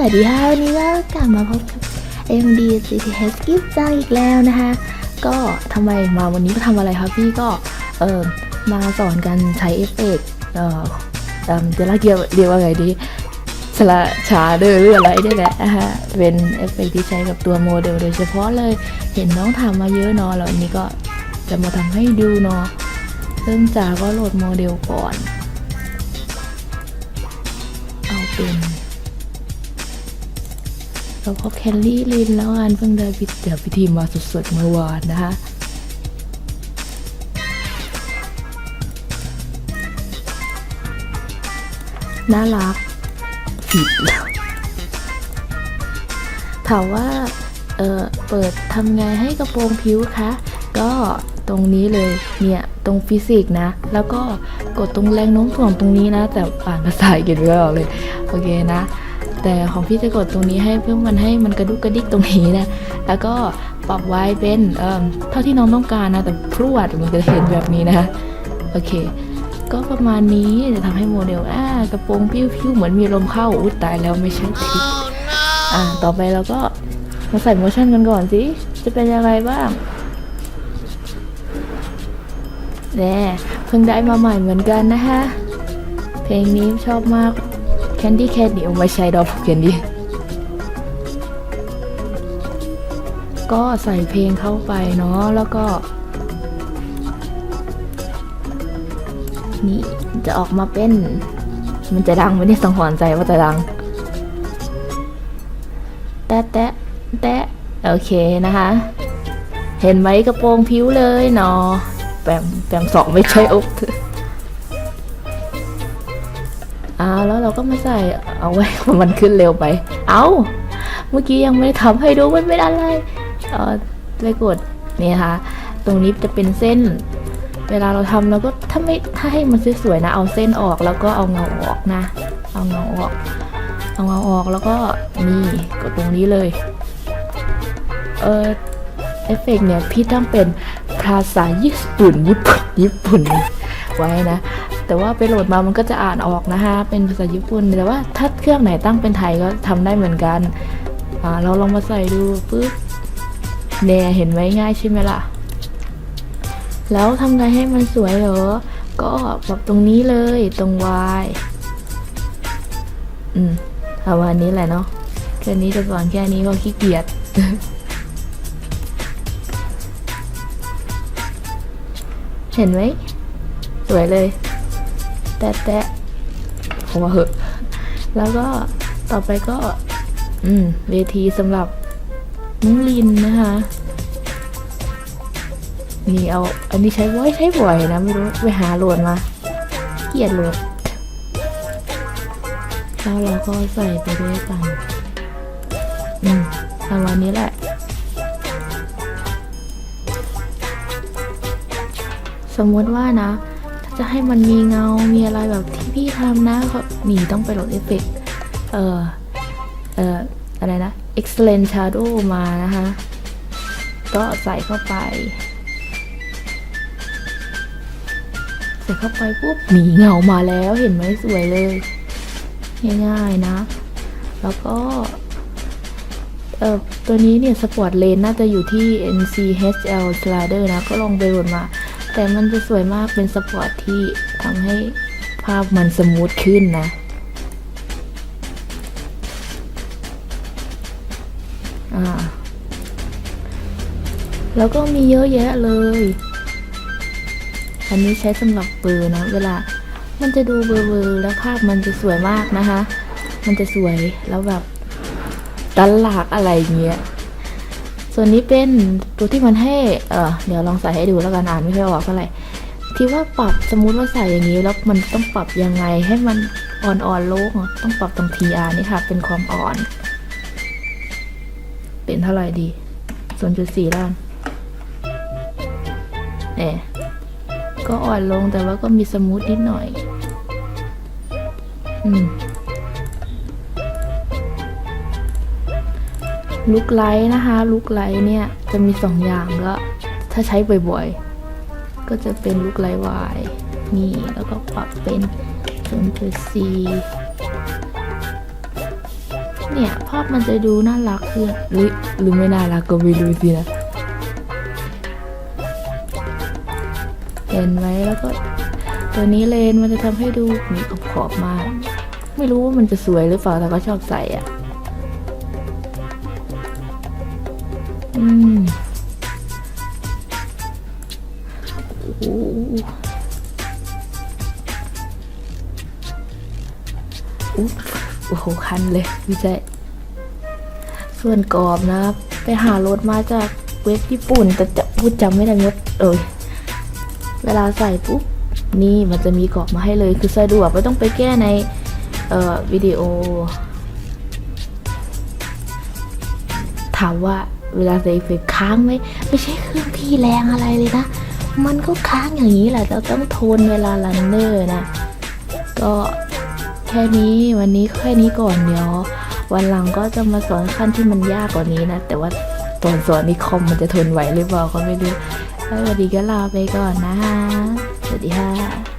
วัสดีค่ะวันนี้ก็กลับมาพบกับ MD CTH กิฟจังอีกแล้วนะคะ ก็ทำไมมาวันนี้ก็ทำอะไรคะพี่ก็เออมาสอนกันใช้เอฟเฟกต์เออเอิ่มจะเรียกเรียกว่าไงดีสละชาเดอร์หรืออะไรเนี่ยแหละนะคะเป็นเอฟเฟกที่ใช้กับตัวโมเดลโดยเฉพาะเลยเห็นน้องทำมาเยอะเนาะแล้ววันนี้ก็จะมาทำให้ดูเนาะเริ่มจากก็โหลดโมเดลก่อน เอาเป็น แล้วก็แคลรี่ลินแล้วกันเพิ่งได้พิเดี๋ยวพิธีมาสดๆเมื่อวานนะคะน่ารักผิดถามว่าเออเปิดทำไงให้กระโปรงผิวคะ ก็ตรงนี้เลยเนี่ยตรงฟิสิกส์นะ แล้วก็กดตรงแรงโน้มถ่วงตรงนี้นะ แต่อ่านภาษาอังกฤษไม่ออกเลย โอเคนะ แต่ของพี่จะกดตรงนี้ให้เพื่อมันให้มันกระดุกกระดิกตรงนี้นะ แล้วก็ปรับไว้เป็นเเท่าที่น้องต้องการนะ แต่พรวดมันจะเห็นแบบนี้นะโอเค ก็ประมาณนี้จะทำให้โมเดลอ่ากระโปรงพิ้วๆเหมือนมีลมเข้าอุ้ยตายแล้วไม่ใช่ทิศอ่าต่อไปเราก็มาใส่โมชั่นกันก่อนสิ จะเป็นยังไงบ้างแน่เพิ่งได้มาใหม่เหมือนกันนะคะเพลงนี้ชอบมาก Candy Candy เอาไม่ใช่ดอก Candy ก็ใส่เพลงเข้าไปเนาะแล้วก็ นี่จะออกมาเป็น มันจะดังไม่ได้สังหรณ์ใจว่าจะดัง แตะแตะแตะโอเคนะคะ เห็นไหมกระโปรงผิวเลยเนาะแปมแปมสองไม่ใช่อุ๊บเอาแล้วเราก็มาใส่เอาไว้มันขึ้นเร็วไป เอาเมื่อกี้ยังไม่ทำให้ดูมันไม่ได้เลยเออไปกดนี่นะคะตรงนี้จะเป็นเส้น เวลาเราทำเราก็ถ้าไม่ถ้าให้มันสวยๆนะ เอาเส้นออกแล้วก็เอาเงาออกนะ เอาเงาออก เอาเงาออกแล้วก็นี่กดตรงนี้เลยเออเอฟเฟกต์เนี่ยพี่ต้องเป็นภาษาญี่ปุ่นญี่ปุ่นญี่ปุ่นไว้นะ แต่ว่าไปโหลดมามันก็จะอ่านออกนะคะเป็นภาษาญี่ปุ่น แต่ว่าถ้าเครื่องไหนตั้งเป็นไทยก็ทำได้เหมือนกันเราลองมาใส่ดูปึ๊บเนี่ยเห็นไหมง่ายใช่ไหมล่ะ แล้วทำไงให้มันสวยเหรอ ก็ปรับตรงนี้เลยตรง Y อืมประมาณนี้แหละเนาะแค่นี้จะสอนแค่นี้ก็ขี้เกียจเห็นไหม สวยเลย แตะแตะโอ้เหอะ แล้วก็ต่อไปก็ อืม เวทีสำหรับน้องลินนะคะนี่เอา อันนี้ใช้บ่อยใช้บ่อยนะ ไม่รู้ไปหาโหลดมาเกลียดโหลดแล้วเราก็ใส่ไปด้วยกัน อืมประมาณนี้แหละสมมติว่านะ จะให้มันมีเงา มีอะไรแบบที่พี่ทำนะก็นี่ต้องไปโหลดเอฟเฟกต์เอ่อ เอ่อ อะไรนะ excellent shadow มานะคะ ก็ใส่เข้าไป ใส่เข้าไปปุ๊บหมีเงามาแล้วเห็นไหมสวยเลย ง่ายๆนะ แล้วก็เอ่อตัวนี้เนี่ยสปอร์ตเลนน่าจะอยู่ที่ NCHL Slider นะ ก็ลองไปโหลดมา แต่มันจะสวยมากเป็นสปอร์ตที่ทำให้ภาพมันสมูทขึ้นนะอ่าแล้วก็มีเยอะแยะเลย อันนี้ใช้สำหรับเบลอร์นะ เวลามันจะดูเบลอๆแล้วภาพมันจะสวยมากนะคะ มันจะสวยแล้วแบบดันหลากอะไรเงี้ย ส่วนนี้เป็นตัวที่มันให้เออเดี๋ยวลองใส่ให้ดูแล้วกันอ่านไม่ค่อยออกเท่าไหร่ที่ว่าปรับสมมุติว่าใส่อย่างนี้แล้วมันต้องปรับยังไงให้มันอ่อนๆโลกอะต้องปรับตรง TR นี่ค่ะ เป็นความอ่อน เป็นเท่าไหร่ดี0.4แล้วกันเนี่ยก็อ่อนลงแต่ว่าก็มีสมูทนิดหน่อย อืม ลุกไลท์นะคะลุกไลท์เนี่ยจะมีสองอย่างก็ถ้าใช้บ่อยๆ ก็จะเป็นลุกไลท์วายนี่แล้วก็ปรับเป็น0.4เนี่ย ภาพมันจะดูน่ารักขึ้นหรือหรือไม่น่ารักก็ไม่รู้สินะเห็นไหมแล้วก็ ตัวนี้เลนมันจะทำให้ดูมีขอบขอบๆมา ไม่รู้ว่ามันจะสวยหรือเปล่าแต่ก็ชอบใส่อะ อืมโอ้โหโอ้โห คันเลยไม่ใช่ส่วนกรอบนะครับ ไปหารถมาจากเว็บญี่ปุ่น แต่จะพูดจำไม่ได้งดเอยเวลาใส่ปุ๊บ นี่มันจะมีกรอบมาให้เลย คือสะดวกไม่ต้องไปแก้ในเอ่อวิดีโอ ถามว่า เวลาใส่เอฟค้างไหมไม่ใช่เครื่องที่แรงอะไรเลยนะ มันก็ค้างอย่างนี้แหละเราต้องทนเวลารันเนอร์นะ ก็แค่นี้วันนี้แค่นี้ก่อนเดี๋ยววันหลังก็จะมาสอนขั้นที่มันยากกว่านี้นะ แต่ว่าตอนสอนนี่คอมมันจะทนไหวหรือเปล่าก็ไม่รู้แล้ววันนี้ก็ลาไปก่อนนะสวัสดีค่ะ